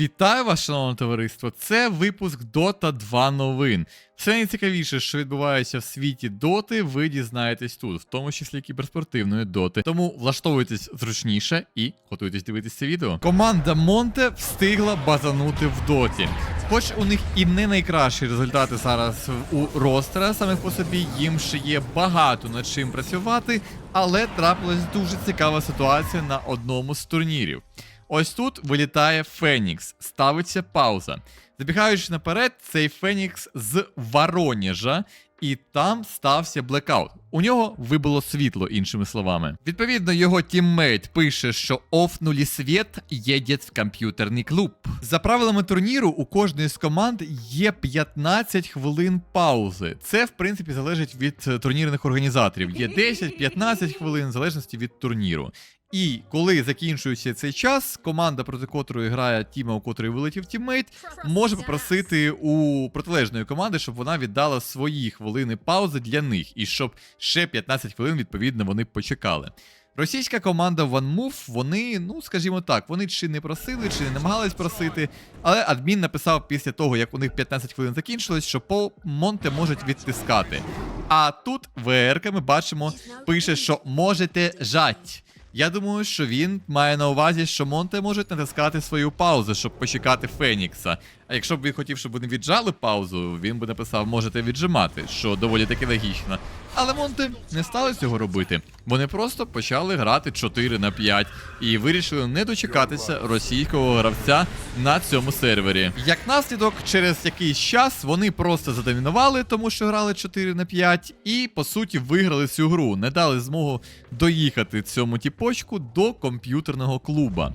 Вітаю вас, шановне товариство! Це випуск Dota 2 новин. Все найцікавіше, що відбувається в світі Доти, ви дізнаєтесь тут, в тому числі кіберспортивної доти. Тому влаштовуйтесь зручніше і готуйтесь дивитися це відео. Команда Монте встигла базанути в доті. Хоч у них і не найкращі результати зараз у ростера, саме по собі їм ще є багато над чим працювати, але трапилась дуже цікава ситуація на одному з турнірів. Ось тут вилітає Фенікс, ставиться пауза. Забігаючи наперед, цей Фенікс з Воронежа, і там стався блекаут. У нього вибило світло, іншими словами. Відповідно, його тіммейт пише, що офнулі світ, їде в комп'ютерний клуб. За правилами турніру, у кожної з команд є 15 хвилин паузи. Це, в принципі, залежить від е, турнірних організаторів. Є 10-15 хвилин, в залежності від турніру. І коли закінчується цей час, команда, проти котрої грає тіма, у котрої вилетів тіммейт, може попросити у протилежної команди, щоб вона віддала свої хвилини паузи для них, і щоб ще 15 хвилин, відповідно, вони почекали. Російська команда OneMove, вони, ну скажімо так, вони чи не просили, чи не намагались просити, але адмін написав після того, як у них 15 хвилин закінчилось, що Пол Монте можуть відтискати. А тут ВРК ми бачимо, пише, що можете жать. Я думаю, що він має на увазі, що Монте може натискати свою паузу, щоб почекати Фенікса. А якщо б він хотів, щоб вони віджали паузу, він би написав, можете віджимати, що доволі таки логічно. Але Монте не стали цього робити. Вони просто почали грати 4 на 5 і вирішили не дочекатися російського гравця на цьому сервері. Як наслідок, через якийсь час вони просто задомінували, тому що грали 4 на 5, і по суті виграли цю гру, не дали змогу доїхати цьому тіпочку до комп'ютерного клуба.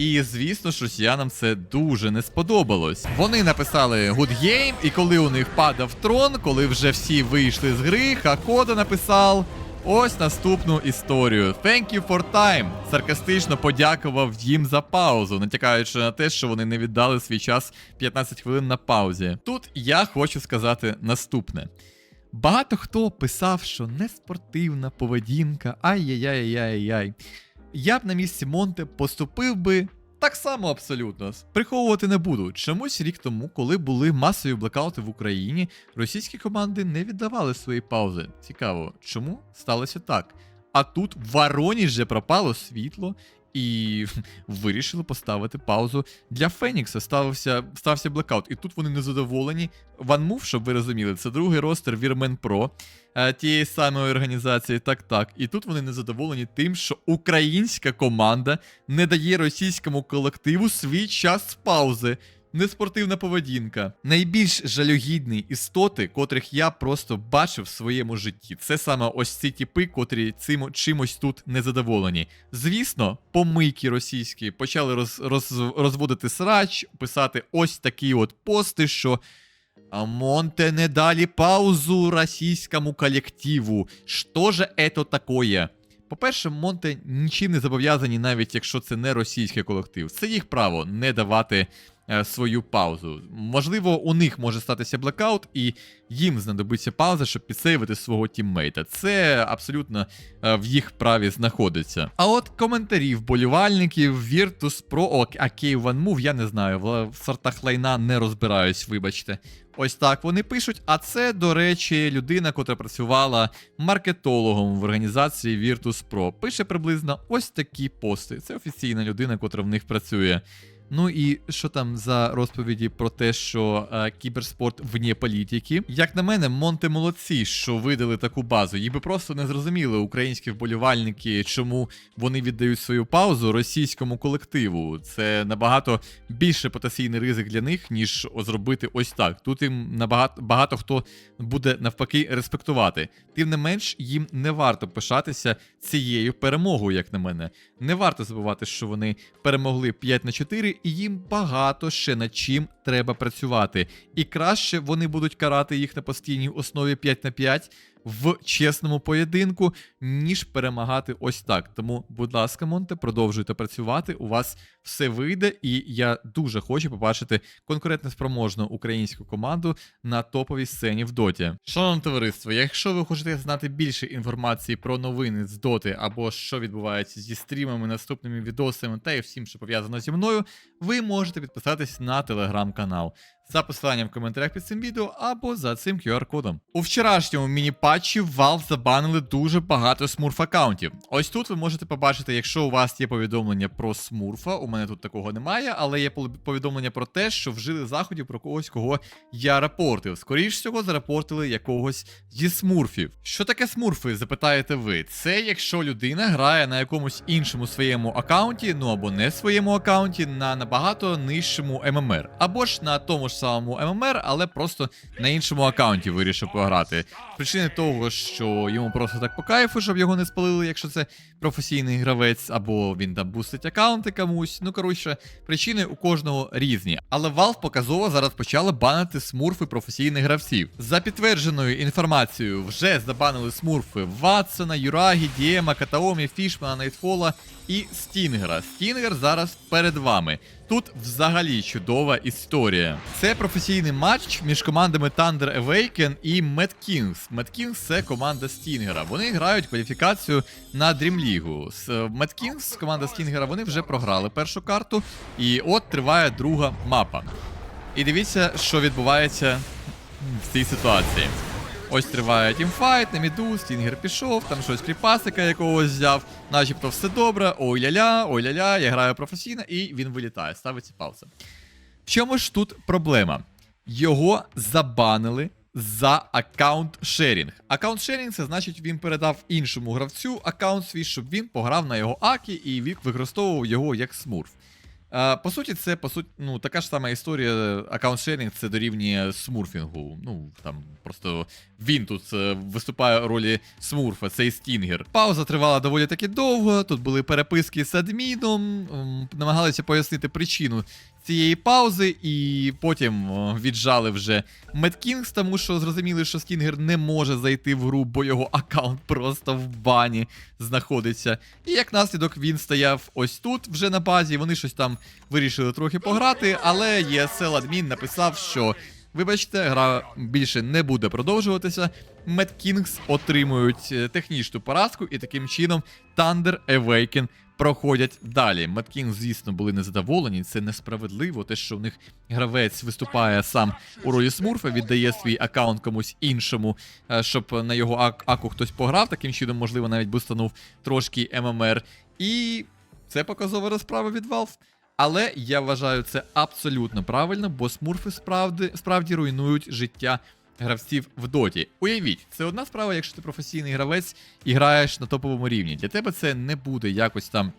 І звісно ж, росіянам це дуже не сподобалось. Вони написали Good Game, і коли у них падав трон, коли вже всі вийшли з гри, Хакода написав. Ось наступну історію. Thank you for time. Саркастично подякував їм за паузу, натякаючи на те, що вони не віддали свій час 15 хвилин на паузі. Тут я хочу сказати наступне. Багато хто писав, що неспортивна поведінка, ай-яй-яй-яй-яй. Я б на місці Монте поступив би так само абсолютно. Приховувати не буду. Чомусь рік тому, коли були масові блекаути в Україні, російські команди не віддавали свої паузи. Цікаво, чому сталося так? А тут в Вороні вже пропало світло. І вирішили поставити паузу для Фенікса. Ставився, стався блекаут. І тут вони незадоволені. Мув, щоб ви розуміли, це другий ростер Вірмен Pro е, тієї самої організації. Так, так. І тут вони незадоволені тим, що українська команда не дає російському колективу свій час паузи. Неспортивна поведінка. Найбільш жалюгідні істоти, котрих я просто бачив в своєму житті. Це саме ось ці тіпи, котрі цим чимось тут незадоволені. Звісно, помийки російські почали роз, роз, розводити срач, писати ось такі от пости, що. А Монте не дали паузу російському колективу. Що же это такое? По-перше, Монте нічим не зобов'язані, навіть якщо це не російський колектив. Це їх право не давати свою паузу. Можливо, у них може статися блекаут, і їм знадобиться пауза, щоб підсейвити свого тіммейта. Це абсолютно е, в їх праві знаходиться. А от коментарі вболівальників Virtus Pro, о, а K1 Move, я не знаю, в, сортах лайна не розбираюсь, вибачте. Ось так вони пишуть. А це, до речі, людина, котра працювала маркетологом в організації Virtus Pro. Пише приблизно ось такі пости. Це офіційна людина, котра в них працює. Ну і що там за розповіді про те, що е, кіберспорт вне політики? Як на мене, Монте молодці, що видали таку базу. Їх би просто не зрозуміли українські вболівальники, чому вони віддають свою паузу російському колективу. Це набагато більше потенційний ризик для них, ніж зробити ось так. Тут їм набагато багато хто буде навпаки респектувати. Тим не менш, їм не варто пишатися цією перемогою, як на мене. Не варто забувати, що вони перемогли 5 на 4, і їм багато ще над чим треба працювати. І краще вони будуть карати їх на постійній основі 5 на 5, в чесному поєдинку, ніж перемагати ось так. Тому, будь ласка, Монте, продовжуйте працювати. У вас все вийде, і я дуже хочу побачити конкурентно спроможну українську команду на топовій сцені в доті. Шановне товариство, якщо ви хочете знати більше інформації про новини з доти або що відбувається зі стрімами, наступними відосами та і всім, що пов'язано зі мною, ви можете підписатись на телеграм-канал. За посиланням в коментарях під цим відео або за цим QR-кодом. У вчорашньому міні-патчі Valve забанили дуже багато смурф аккаунтів. Ось тут ви можете побачити, якщо у вас є повідомлення про смурфа. У мене тут такого немає, але є повідомлення про те, що вжили заходів про когось, кого я рапортив. Скоріш всього, зарапортили якогось зі смурфів. Що таке смурфи? Запитаєте ви? Це якщо людина грає на якомусь іншому своєму аккаунті, ну або не своєму аккаунті, на набагато нижчому ММР, або ж на тому ж самому ММР, але просто на іншому аккаунті вирішив пограти. Причини того, що йому просто так по кайфу, щоб його не спалили, якщо це професійний гравець, або він там бустить аккаунти комусь. Ну коротше, причини у кожного різні. Але Valve показово зараз почали банити смурфи професійних гравців. За підтвердженою інформацією, вже забанили смурфи Ватсона, Юрагі, Дієма, Катаомі, Фішмана, Найтфола і Стінгера. Стінгер зараз перед вами. Тут взагалі чудова історія. Це професійний матч між командами Thunder Awaken і Mad Kings. Mad Kings – це команда Стінгера. Вони грають кваліфікацію на League. З е, Mad Kings, команда Стінгера, вони вже програли першу карту, і от триває друга мапа. І дивіться, що відбувається в цій ситуації. Ось триває тімфайт, на міду, Стінгер пішов, там щось кріпасика якогось взяв, начебто все добре, ой-ля-ля, ой-ля-ля, я граю професійно, і він вилітає, ставиться пауза. В чому ж тут проблема? Його забанили за аккаунт шерінг. Аккаунт шерінг це значить, він передав іншому гравцю аккаунт свій, щоб він пограв на його акі і використовував його як смурф. По суті, це по суті, ну, така ж сама історія. Аккаунт шерінг це дорівнює смурфінгу. Ну там просто він тут е, виступає у ролі смурфа, цей стінгер. Пауза тривала доволі таки довго. Тут були переписки з адміном, намагалися пояснити причину цієї паузи, і потім віджали вже Mad тому що зрозуміли, що Стінгер не може зайти в гру, бо його аккаунт просто в бані знаходиться. І як наслідок він стояв ось тут, вже на базі. Вони щось там вирішили трохи пограти, але ESL адмін написав, що. Вибачте, гра більше не буде продовжуватися. Mad Kings отримують е, технічну поразку, і таким чином Thunder Awaken проходять далі. Mad Kings, звісно, були незадоволені. Це несправедливо. Те, що в них гравець виступає сам у ролі смурфа, віддає свій аккаунт комусь іншому, е, щоб на його аку хтось пограв. Таким чином, можливо, навіть бустанув трошки ММР. І це показова розправа від Valve. Але я вважаю це абсолютно правильно, бо смурфи справді, справді руйнують життя гравців в доті. Уявіть, це одна справа, якщо ти професійний гравець і граєш на топовому рівні. Для тебе це не буде якось там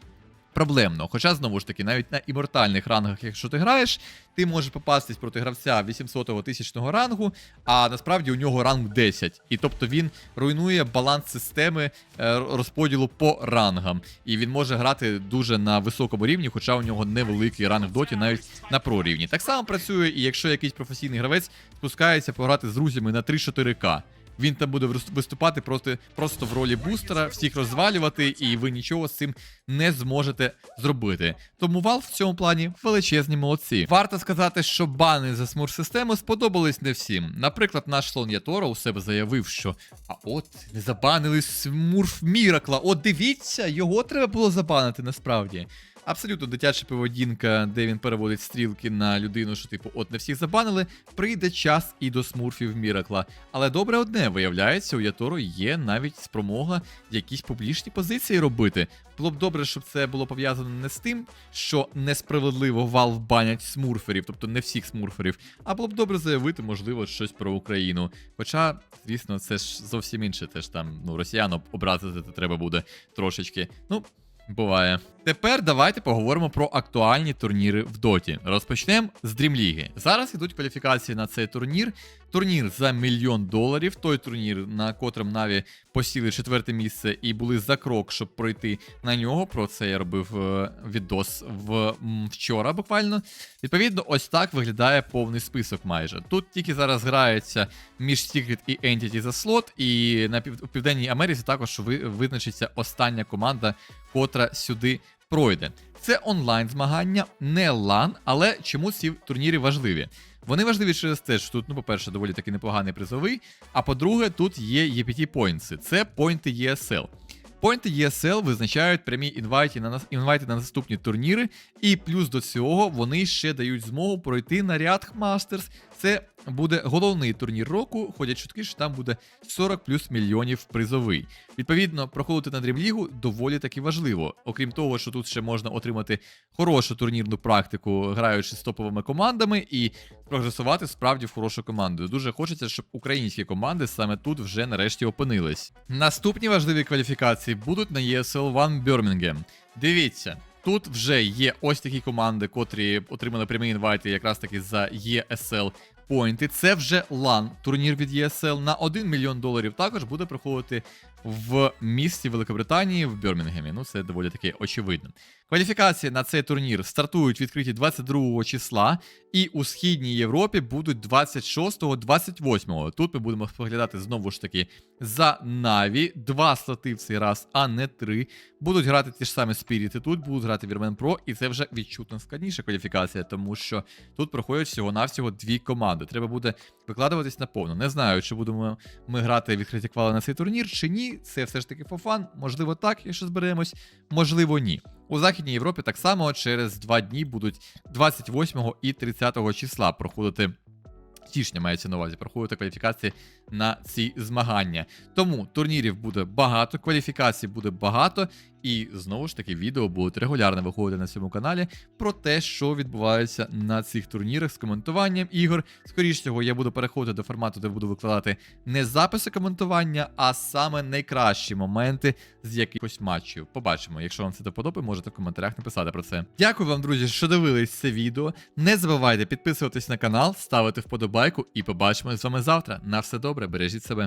проблемно. Хоча, знову ж таки, навіть на імортальних рангах, якщо ти граєш, ти можеш попастись проти гравця 800-го тисячного рангу, а насправді у нього ранг 10. І тобто він руйнує баланс системи е, розподілу по рангам. І він може грати дуже на високому рівні, хоча у нього невеликий ранг в доті, навіть на про рівні. Так само працює, і якщо якийсь професійний гравець спускається пограти з друзями на 3-4К. Він там буде виступати просто, просто в ролі бустера, всіх розвалювати, і ви нічого з цим не зможете зробити. Тому Valve в цьому плані величезні молодці. Варто сказати, що бани за смурф систему сподобались не всім. Наприклад, наш слон Яторо у себе заявив, що а от не забанили смурф Міракла. От дивіться, його треба було забанити насправді. Абсолютно дитяча поведінка, де він переводить стрілки на людину, що типу, от не всіх забанили, прийде час і до смурфів Міракла. Але добре одне, виявляється, у Яторо є навіть спромога якісь публічні позиції робити. Було б добре, щоб це було пов'язано не з тим, що несправедливо Valve банять смурферів, тобто не всіх смурферів, а було б добре заявити, можливо, щось про Україну. Хоча, звісно, це ж зовсім інше, теж там ну, росіян образити треба буде трошечки. Ну, Буває. Тепер давайте поговоримо про актуальні турніри в доті. Розпочнемо з Дрімліги. Зараз ідуть кваліфікації на цей турнір. Турнір за мільйон доларів. Той турнір, на котрому Наві посіли четверте місце і були за крок, щоб пройти на нього. Про це я робив е, відос в вчора буквально. Відповідно, ось так виглядає повний список майже. Тут тільки зараз грається між Secret і Entity за слот, і на пів... Південній Америці також ви... визначиться остання команда, котра сюди пройде. Це онлайн змагання, не лан, але чому ці турніри важливі? Вони важливі через те, що тут, ну, по-перше, доволі таки непоганий призовий. А по-друге, тут є EPT Points. Це поінти ESL. Поінти ESL визначають прямі інвайти на, нас- інвайти на наступні турніри, і плюс до цього вони ще дають змогу пройти на ряд Masters. Це буде головний турнір року. Ходять чутки, що там буде 40 плюс мільйонів призовий. Відповідно, проходити на дрімлігу доволі таки важливо. Окрім того, що тут ще можна отримати хорошу турнірну практику, граючи з топовими командами, і прогресувати справді в хорошу команду. Дуже хочеться, щоб українські команди саме тут вже нарешті опинились. Наступні важливі кваліфікації будуть на ESL One Birmingham. Дивіться. Тут вже є ось такі команди, котрі отримали прямі інвайти якраз таки за ESL поінти. Це вже LAN турнір від ESL на 1 мільйон доларів. Також буде проходити в місті Великобританії в Бірмінгемі. Ну, це доволі таки очевидно. Кваліфікації на цей турнір стартують відкриті 22 числа, і у східній Європі будуть 26-28. Тут ми будемо споглядати знову ж таки за Наві. Два слоти в цей раз, а не три. Будуть грати ті ж самі спіріти тут, будуть грати Вірмен Про, і це вже відчутно складніша кваліфікація, тому що тут проходять всього-навсього дві команди. Треба буде викладуватись на повну. Не знаю, чи будемо ми грати відкриті квали на цей турнір, чи ні. Це все ж таки фофан. Можливо, так, якщо зберемось, можливо, ні. У Західній Європі так само через два дні будуть 28 і 30 числа проходити. Січня мається на увазі проходити кваліфікації на ці змагання. Тому турнірів буде багато, кваліфікацій буде багато, і знову ж таки відео будуть регулярно виходити на цьому каналі про те, що відбувається на цих турнірах з коментуванням ігор. Скоріше всього, я буду переходити до формату, де буду викладати не записи коментування, а саме найкращі моменти з якихось матчів. Побачимо. Якщо вам це до подоби, можете в коментарях написати про це. Дякую вам, друзі, що дивились це відео. Не забувайте підписуватись на канал, ставити вподобайку і побачимось з вами завтра. На все добре, бережіть себе.